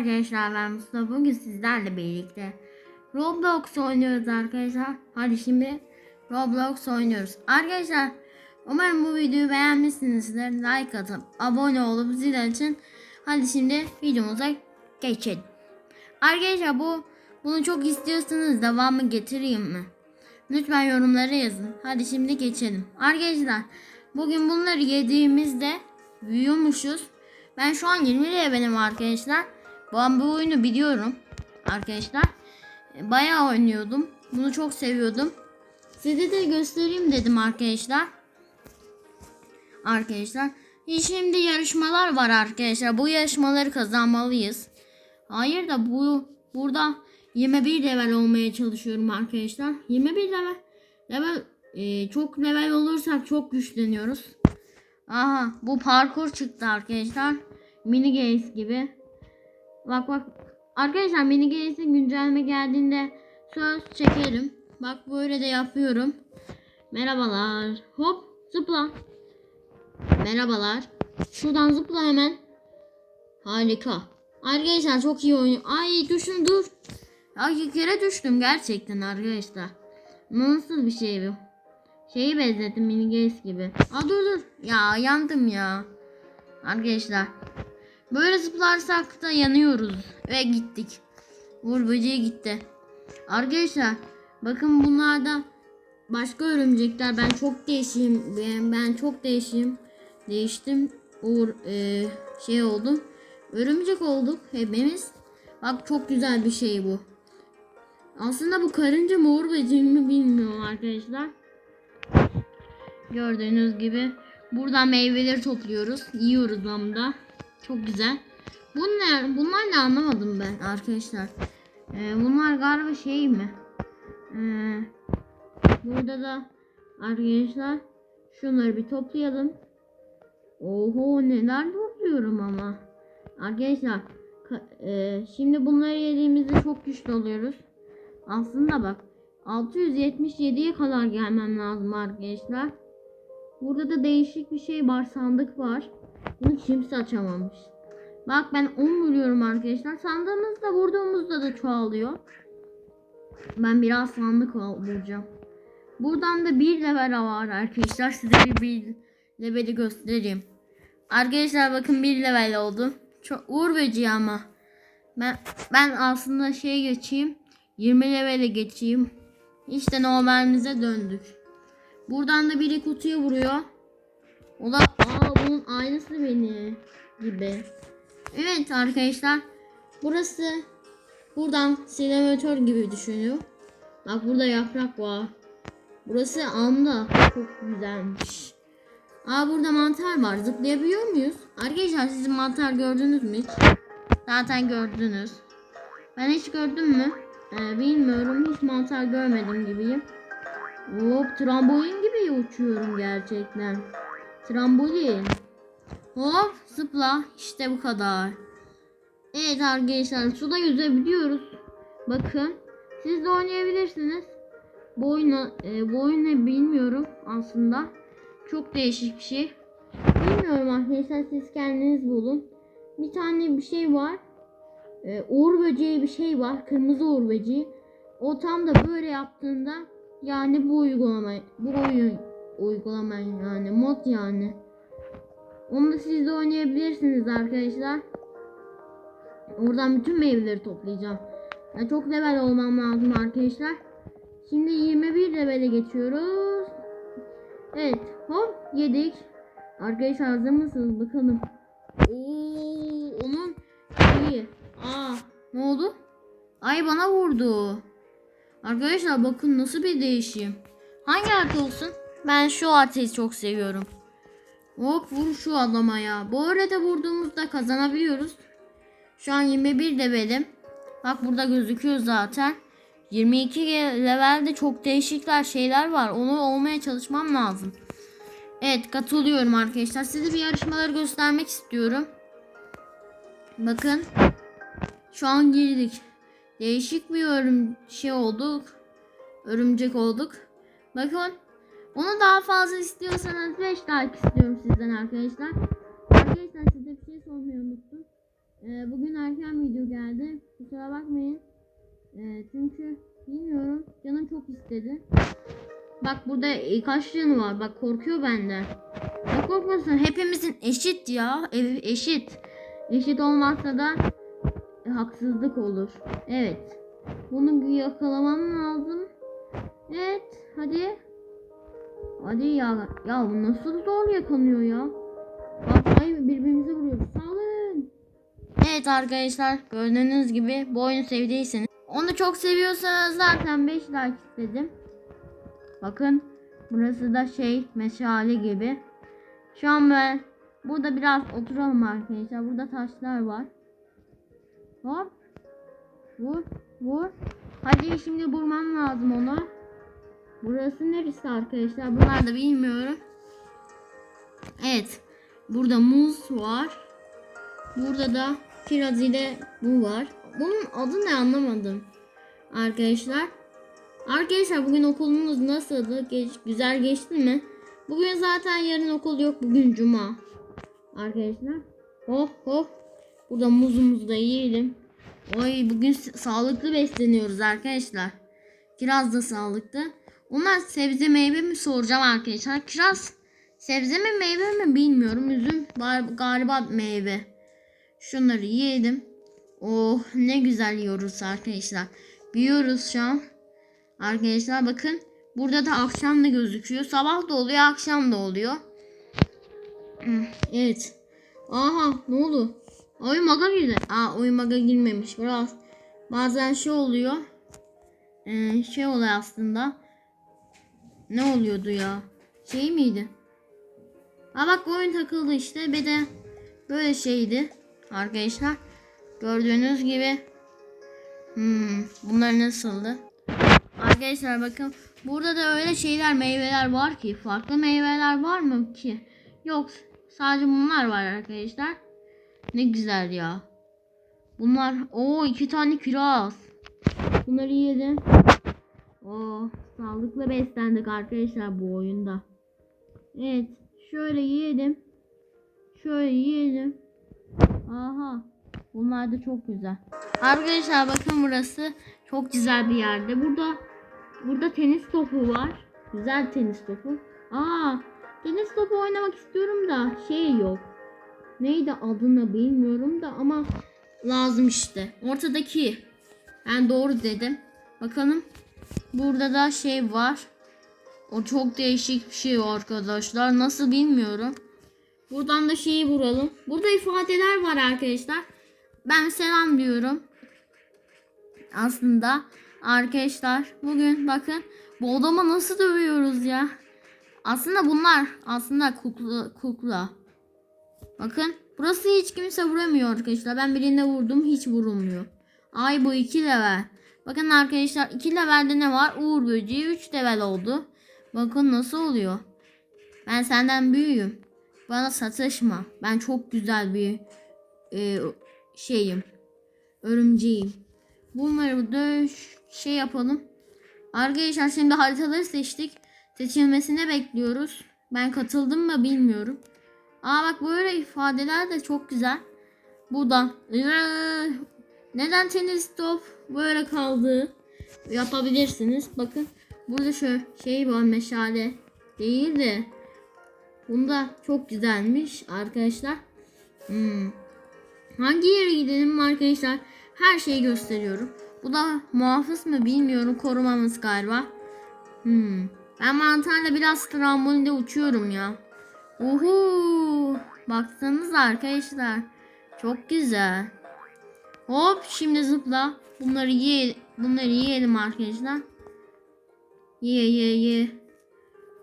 Arkadaşlar ben Mustafa bugün sizlerle birlikte Roblox oynuyoruz arkadaşlar. Hadi şimdi Roblox oynuyoruz. Arkadaşlar umarım bu videoyu beğenmişsinizdir. Like atıp abone olup zil açın. Hadi şimdi videomuza geçelim. Arkadaşlar bu bunu çok istiyorsanız devamı getireyim mi? Lütfen yorumlara yazın. Hadi şimdi geçelim. Arkadaşlar bugün bunları yediğimizde büyüyormuşuz. Ben şu an 20 levelim arkadaşlar. Ben bu oyunu biliyorum arkadaşlar. Bayağı oynuyordum. Bunu çok seviyordum. Size de göstereyim dedim arkadaşlar. Arkadaşlar. Şimdi yarışmalar var arkadaşlar. Bu yarışmaları kazanmalıyız. Hayır da bu burada 21 level olmaya çalışıyorum arkadaşlar. 21 level level e, çok level olursak çok güçleniyoruz. Aha bu parkur çıktı arkadaşlar. Mini games gibi. Bak bak. Arkadaşlar mini games'e güncelleme geldiğinde söz çekerim. Bak böyle de yapıyorum. Merhabalar. Hop zıpla. Merhabalar. Şuradan zıpla hemen. Harika. Arkadaşlar çok iyi oynuyor. Ay düşün dur. Ay kere düştüm gerçekten arkadaşlar. Nasıl bir şey bu? Şeyi benzettim mini gibi. Aa dur dur. Ya yandım ya. Arkadaşlar. Böyle zıplarsak da yanıyoruz. Ve gittik. Uğur böceği gitti. Arkadaşlar. Bakın bunlarda başka örümcekler. Ben çok değişim. Ben, ben çok değişim. Değiştim. Uğur e, şey oldum. Örümcek olduk hepimiz. Bak çok güzel bir şey bu. Aslında bu karınca mı böceği mi bilmiyorum arkadaşlar. Gördüğünüz gibi buradan meyveleri topluyoruz. Yiyoruz da. Çok güzel. Bunlar, bunlar ne anlamadım ben arkadaşlar. Ee, bunlar galiba şey mi? Ee, burada da arkadaşlar şunları bir toplayalım. Oho neler topluyorum ama. Arkadaşlar ka- e, şimdi bunları yediğimizde çok güçlü oluyoruz. Aslında bak 677'ye kadar gelmem lazım arkadaşlar. Burada da değişik bir şey var sandık var. Bunu kimse açamamış. Bak ben 10 buluyorum arkadaşlar. Sandığımızda vurduğumuzda da çoğalıyor. Ben biraz sandık bulacağım. Buradan da bir level var arkadaşlar. Size bir, bir leveli göstereyim. Arkadaşlar bakın bir level oldu. Çok uğur böceği ama. Ben, ben aslında şey geçeyim. 20 levele geçeyim. İşte normalimize döndük. Buradan da biri kutuya vuruyor. O da aa bunun aynısı beni gibi. Evet arkadaşlar. Burası buradan sinematör gibi düşünüyor. Bak burada yaprak var. Burası anda çok güzelmiş. Aa burada mantar var. Zıplayabiliyor muyuz? Arkadaşlar siz mantar gördünüz mü hiç? Zaten gördünüz. Ben hiç gördüm mü? Ee, bilmiyorum. Hiç mantar görmedim gibiyim. Hop trambolin gibi uçuyorum gerçekten. Trambolin. Hop zıpla. İşte bu kadar. Evet arkadaşlar suda yüzebiliyoruz. Bakın. Siz de oynayabilirsiniz. Bu oyunu, e, bu oyunu bilmiyorum aslında. Çok değişik bir şey. Bilmiyorum arkadaşlar siz kendiniz bulun. Bir tane bir şey var. E, uğur böceği bir şey var. Kırmızı uğur böceği. O tam da böyle yaptığında yani bu uygulama bu oyun uygulama yani mod yani. Onu siz de oynayabilirsiniz arkadaşlar. Oradan bütün meyveleri toplayacağım. Yani çok level olmam lazım arkadaşlar. Şimdi 21 levele geçiyoruz. Evet hop yedik. Arkadaşlar hazır mısınız bakalım. Oo onun iyi. Aa ne oldu? Ay bana vurdu. Arkadaşlar bakın nasıl bir değişim. Hangi harita olsun? Ben şu haritayı çok seviyorum. Hop vur şu adama ya. Bu arada vurduğumuzda kazanabiliyoruz. Şu an 21 levelim. Bak burada gözüküyor zaten. 22 levelde çok değişikler şeyler var. Onu olmaya çalışmam lazım. Evet katılıyorum arkadaşlar. Size bir yarışmaları göstermek istiyorum. Bakın. Şu an girdik. Değişik bir örüm şey olduk. Örümcek olduk. Bakın. Onu daha fazla istiyorsanız 5 like istiyorum sizden arkadaşlar. Arkadaşlar size bir şey sormayı unuttum. Ee, bugün erken video geldi. Kusura bakmayın. Ee, çünkü bilmiyorum. Canım çok istedi. Bak burada e, kaç canı var. Bak korkuyor benden. Ne korkmasın? Hepimizin eşit ya. Ev eşit. Eşit olmazsa da haksızlık olur. Evet. Bunu yakalamam lazım. Evet. Hadi. Hadi ya. Ya bu nasıl zor yakalanıyor ya. Ay birbirimize vuruyoruz. Salın. Evet arkadaşlar gördüğünüz gibi bu oyunu sevdiyseniz onu çok seviyorsanız zaten 5 like istedim. Bakın burası da şey meşale gibi. Şu an ben burada biraz oturalım arkadaşlar. Burada taşlar var. Hop. Vur. Vur. Hadi şimdi vurmam lazım onu. Burası neresi arkadaşlar? Bunlar da bilmiyorum. Evet. Burada muz var. Burada da kiraz ile bu var. Bunun adı ne anlamadım. Arkadaşlar. Arkadaşlar bugün okulumuz nasıldı? Geç, güzel geçti mi? Bugün zaten yarın okul yok. Bugün cuma. Arkadaşlar. Oh oh. Burada muzumuzu da yiyelim. Oy bugün sağlıklı besleniyoruz arkadaşlar. Kiraz da sağlıklı. Onlar sebze meyve mi soracağım arkadaşlar. Kiraz sebze mi meyve mi bilmiyorum. Üzüm gal- galiba meyve. Şunları yiyelim. Oh ne güzel yiyoruz arkadaşlar. Büyüyoruz şu an. Arkadaşlar bakın. Burada da akşam da gözüküyor. Sabah da oluyor akşam da oluyor. Hmm, Evet. Aha ne oldu? Oyun maga girdi. Aa oyun maga girmemiş. Biraz bazen şey oluyor. Ee, şey oluyor aslında. Ne oluyordu ya? Şey miydi? Aa bak oyun takıldı işte. Bir de böyle şeydi. Arkadaşlar. Gördüğünüz gibi. Hmm, bunlar nasıldı? Arkadaşlar bakın. Burada da öyle şeyler meyveler var ki. Farklı meyveler var mı ki? Yok. Sadece bunlar var arkadaşlar. Ne güzel ya. Bunlar. o iki tane kiraz. Bunları yedim. Oo, sağlıklı beslendik arkadaşlar bu oyunda. Evet. Şöyle yiyelim. Şöyle yiyelim. Aha. Bunlar da çok güzel. Arkadaşlar bakın burası çok güzel bir yerde. Burada burada tenis topu var. Güzel tenis topu. Aa, tenis topu oynamak istiyorum da şey yok. Neydi adını bilmiyorum da ama lazım işte. Ortadaki. Ben doğru dedim. Bakalım. Burada da şey var. O çok değişik bir şey arkadaşlar. Nasıl bilmiyorum. Buradan da şeyi vuralım. Burada ifadeler var arkadaşlar. Ben selam diyorum. Aslında arkadaşlar bugün bakın bu adama nasıl dövüyoruz ya. Aslında bunlar aslında kukla, kukla. Bakın burası hiç kimse vuramıyor arkadaşlar. Ben birinde vurdum hiç vurulmuyor. Ay bu 2 level. Bakın arkadaşlar 2 levelde ne var? Uğur böceği 3 level oldu. Bakın nasıl oluyor. Ben senden büyüğüm. Bana satışma. Ben çok güzel bir e, şeyim. Örümceğim. Bunları da şey yapalım. Arkadaşlar şimdi haritaları seçtik. Seçilmesini bekliyoruz. Ben katıldım mı bilmiyorum. Aa bak böyle ifadeler de çok güzel. Buradan Eee, neden tenis top böyle kaldı yapabilirsiniz. Bakın burada şöyle şey var meşale değil de bunda çok güzelmiş arkadaşlar. Hmm. Hangi yere gidelim arkadaşlar? Her şeyi gösteriyorum. Bu da muhafız mı bilmiyorum. Korumamız galiba. Hmm. Ben mantarla biraz trambolinde uçuyorum ya. Uhu. Baksanıza arkadaşlar. Çok güzel. Hop şimdi zıpla. Bunları ye bunları yiyelim arkadaşlar. Ye ye ye.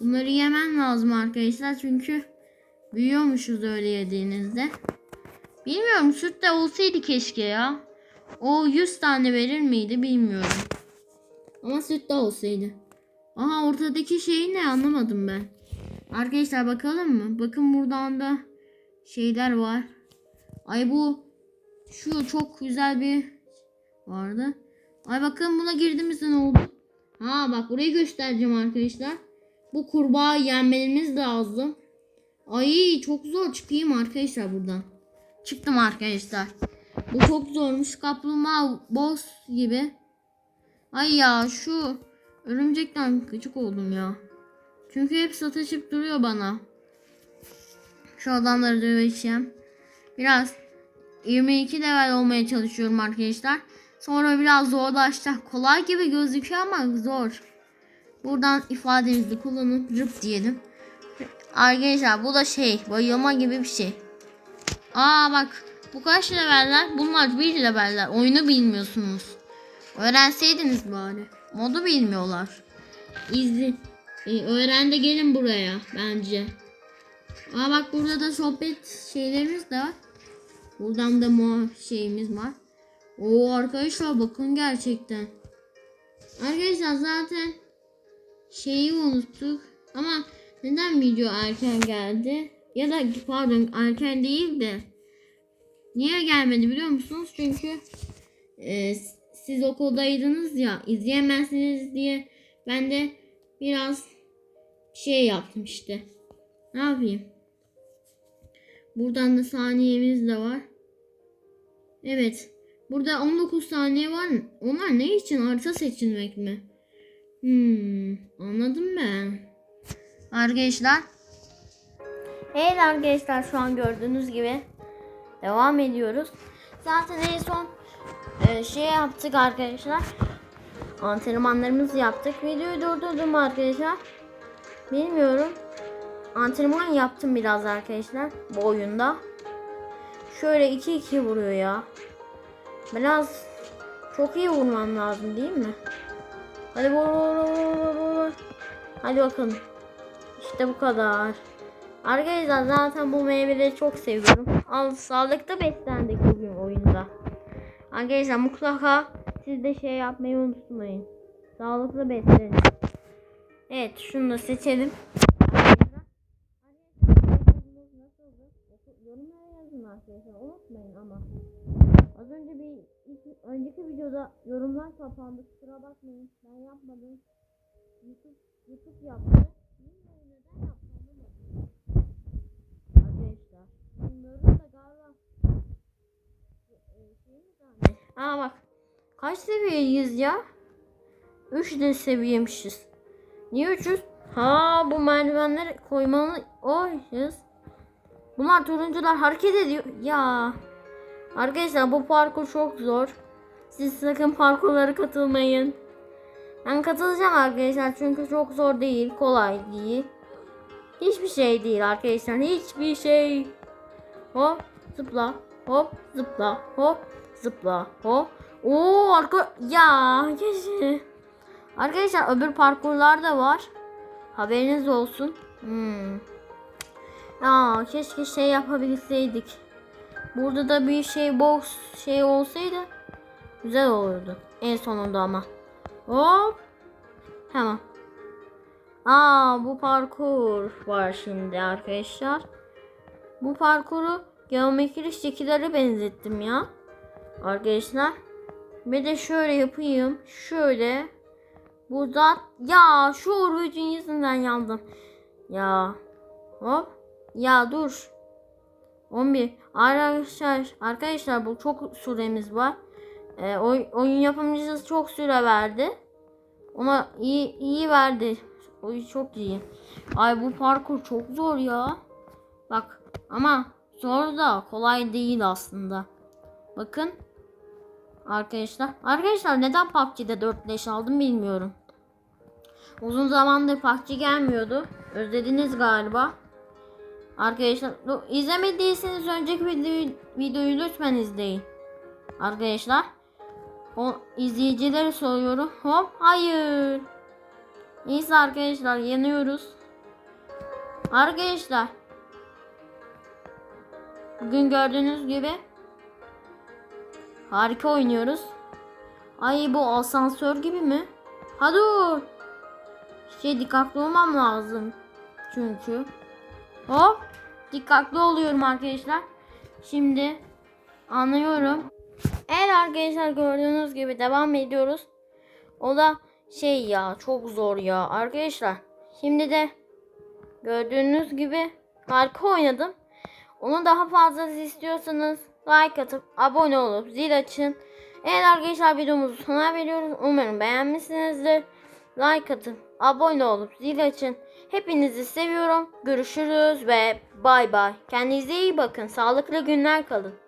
Bunları yemen lazım arkadaşlar çünkü büyüyormuşuz öyle yediğinizde. Bilmiyorum süt de olsaydı keşke ya. O 100 tane verir miydi bilmiyorum. Ama süt de olsaydı. Aha ortadaki şey ne anlamadım ben. Arkadaşlar bakalım mı? Bakın buradan da şeyler var. Ay bu şu çok güzel bir vardı. Ay bakın buna girdiğimizde ne oldu? Ha bak burayı göstereceğim arkadaşlar. Bu kurbağa yenmemiz lazım. Ay çok zor çıkayım arkadaşlar buradan. Çıktım arkadaşlar. Bu çok zormuş. Kaplumbağa boss gibi. Ay ya şu örümcekten gıcık oldum ya. Çünkü hep sataşıp duruyor bana. Şu adamları döveceğim. Biraz 22 level olmaya çalışıyorum arkadaşlar. Sonra biraz zorlaşacak. Kolay gibi gözüküyor ama zor. Buradan ifademizi kullanıp rıp diyelim. Arkadaşlar bu da şey bayılma gibi bir şey. Aa bak bu kaç leveller? Bunlar bir leveller. Oyunu bilmiyorsunuz. Öğrenseydiniz bari. Modu bilmiyorlar. İzli. Ee, öğren de gelin buraya bence. Aa bak burada da sohbet şeylerimiz de var. Buradan da mor şeyimiz var. Oo arkadaşlar bakın gerçekten. Arkadaşlar zaten şeyi unuttuk. Ama neden video erken geldi? Ya da pardon erken değil de niye gelmedi biliyor musunuz? Çünkü e, siz okuldaydınız ya izleyemezsiniz diye ben de biraz şey yaptım işte. Ne yapayım? Buradan da saniyemiz de var. Evet. Burada 19 saniye var. Onlar ne için? Harita seçilmek mi? Hmm, anladım ben. Arkadaşlar. Evet arkadaşlar şu an gördüğünüz gibi devam ediyoruz. Zaten en son e, şey yaptık arkadaşlar. Antrenmanlarımızı yaptık. Videoyu durdurdum arkadaşlar. Bilmiyorum. Antrenman yaptım biraz arkadaşlar bu oyunda. Şöyle 2-2 vuruyor ya. Biraz çok iyi vurmam lazım değil mi? Hadi vur vur vur vur. Hadi bakalım. İşte bu kadar. Arkadaşlar zaten bu meyveleri çok seviyorum. Al sağlıklı beslendik bugün oyunda. Arkadaşlar mutlaka siz de şey yapmayı unutmayın. Sağlıklı beslenin. Evet şunu da seçelim. Yorumlara yazın arkadaşlar unutmayın ama. Az önce bir önceki videoda yorumlar kapandı kusura bakmayın ben yapmadım. YouTube, YouTube yaptı. Bilmiyorum neden yaptı anlamadım. Arkadaşlar bilmiyorum da galiba Aa bak kaç seviyeyiz ya? 3 de seviyemişiz. Niye 300? Ha bu merdivenleri koymalı oyuz. Bunlar turuncular hareket ediyor. Ya. Arkadaşlar bu parkur çok zor. Siz sakın parkurlara katılmayın. Ben katılacağım arkadaşlar çünkü çok zor değil, kolay değil. Hiçbir şey değil arkadaşlar, hiçbir şey. Hop, zıpla, hop, zıpla, hop, zıpla, hop. Oo arka ya keşke. Arkadaşlar öbür parkurlar da var. Haberiniz olsun. Hmm. Ya keşke şey yapabilseydik. Burada da bir şey box şey olsaydı güzel olurdu. En sonunda ama. Hop. Tamam. Aa bu parkur var şimdi arkadaşlar. Bu parkuru geometrik şekillere benzettim ya. Arkadaşlar. Bir de şöyle yapayım. Şöyle. Buradan ya şu orucun yüzünden yandım. Ya. Hop. Ya dur. 11. Arkadaşlar, arkadaşlar bu çok süremiz var. Ee, oy, oyun yapımcısı çok süre verdi. Ona iyi iyi verdi. O çok iyi. Ay bu parkur çok zor ya. Bak ama zor da kolay değil aslında. Bakın. Arkadaşlar. Arkadaşlar neden PUBG'de 4 leş aldım bilmiyorum. Uzun zamandır PUBG gelmiyordu. Özlediniz galiba. Arkadaşlar izlemediyseniz önceki videoyu, videoyu lütfen izleyin. Arkadaşlar. O izleyicilere soruyorum. Hop hayır. Neyse arkadaşlar yanıyoruz. Arkadaşlar. Bugün gördüğünüz gibi harika oynuyoruz. Ay bu asansör gibi mi? Ha dur. Şey dikkatli olmam lazım. Çünkü. Hop. Dikkatli oluyorum arkadaşlar. Şimdi anlıyorum. Evet arkadaşlar gördüğünüz gibi devam ediyoruz. O da şey ya çok zor ya arkadaşlar. Şimdi de gördüğünüz gibi harika oynadım. Onu daha fazla istiyorsanız like atıp abone olup zil açın. Evet arkadaşlar videomuzu sona veriyoruz. Umarım beğenmişsinizdir. Like atıp abone olup zil açın. Hepinizi seviyorum. Görüşürüz ve bay bay. Kendinize iyi bakın. Sağlıklı günler kalın.